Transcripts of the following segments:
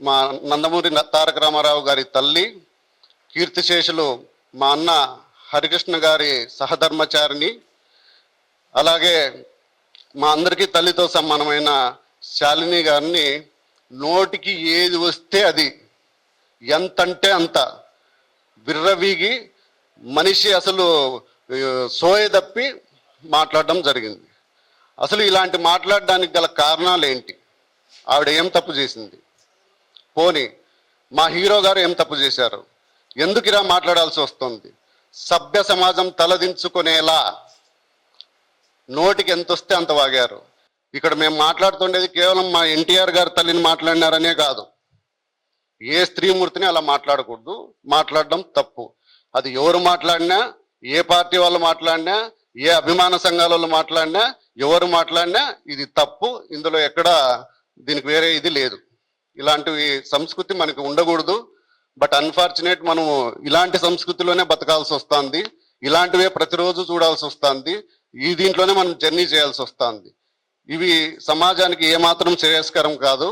మా నందమూరి తారక రామారావు గారి తల్లి కీర్తిశేషులు మా అన్న హరికృష్ణ గారి సహధర్మచారిణి అలాగే మా అందరికీ తల్లితో సమానమైన శాలిని గారిని నోటికి ఏది వస్తే అది. ఎంతంటే అంత. విర్రవీగి మనిషి అసలు సోయ తప్పి మాట్లాడడం జరిగింది. అసలు ఇలాంటి మాట్లాడడానికి గల కారణాలు ఏంటి? ఆవిడ ఏం తప్పు చేసింది? పోని మా హీరో గారు ఏం తప్పు చేశారు? ఎందుకు ఇలా మాట్లాడాల్సి వస్తుంది? సభ్య సమాజం తలదించుకునేలా నోటికి ఎంత వస్తే అంత వాగారు. ఇక్కడ మేము మాట్లాడుతుండేది కేవలం మా ఎన్టీఆర్ గారు తల్లిని మాట్లాడినారనే కాదు. ఏ స్త్రీమూర్తిని అలా మాట్లాడకూడదు. మాట్లాడడం తప్పు. అది ఎవరు మాట్లాడినా ఏ పార్టీ వాళ్ళు మాట్లాడినా ఏ అభిమాన సంఘాల వాళ్ళు మాట్లాడినా ఎవరు మాట్లాడినా ఇది తప్పు. ఇందులో ఎక్కడ దీనికి వేరే ఇది లేదు. ఇలాంటివి సంస్కృతి మనకి ఉండకూడదు. బట్ అన్ఫార్చునేట్ మనము ఇలాంటి సంస్కృతిలోనే బతకాల్సి వస్తుంది. ఇలాంటివే ప్రతిరోజు చూడాల్సి వస్తుంది. ఈ దీంట్లోనే మనం జర్నీ చేయాల్సి వస్తుంది. ఇవి సమాజానికి ఏమాత్రం శ్రేయస్కరం కాదు.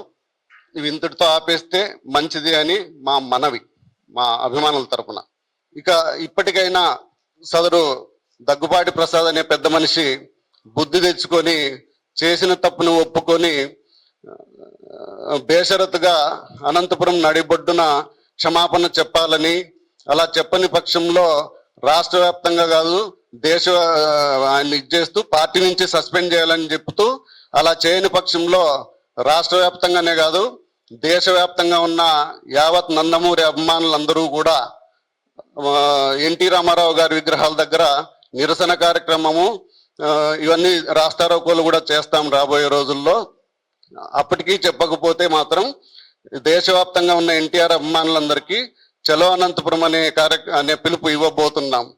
ఇవి ఇంతటితో ఆపేస్తే మంచిది అని మా మనవి మా అభిమానుల తరపున. ఇక ఇప్పటికైనా సదరు దగ్గుబాటి ప్రసాద్ అనే పెద్ద మనిషి బుద్ధి తెచ్చుకొని చేసిన తప్పును ఒప్పుకొని బేషరతుగా అనంతపురం నడిబొడ్డున క్షమాపణ చెప్పాలని అలా చెప్పని పక్షంలో రాష్ట్ర వ్యాప్తంగా కాదు దేశ ఆయన ఇచ్చేస్తూ పార్టీ నుంచి సస్పెండ్ చేయాలని చెప్తూ అలా చేయని పక్షంలో రాష్ట్ర వ్యాప్తంగానే కాదు దేశవ్యాప్తంగా ఉన్న యావత్ నందమూరి అభిమానులందరూ కూడా ఎన్టీ రామారావు గారి విగ్రహాల దగ్గర నిరసన కార్యక్రమము ఇవన్నీ రాస్తారోకోలు కూడా చేస్తాం రాబోయే రోజుల్లో. అప్పటికీ చెప్పకపోతే మాత్రం దేశవ్యాప్తంగా ఉన్న ఎన్టీఆర్ అభిమానులందరికీ చలో అనంతపురం అనే కార్య అనే పిలుపు ఇవ్వబోతున్నాం.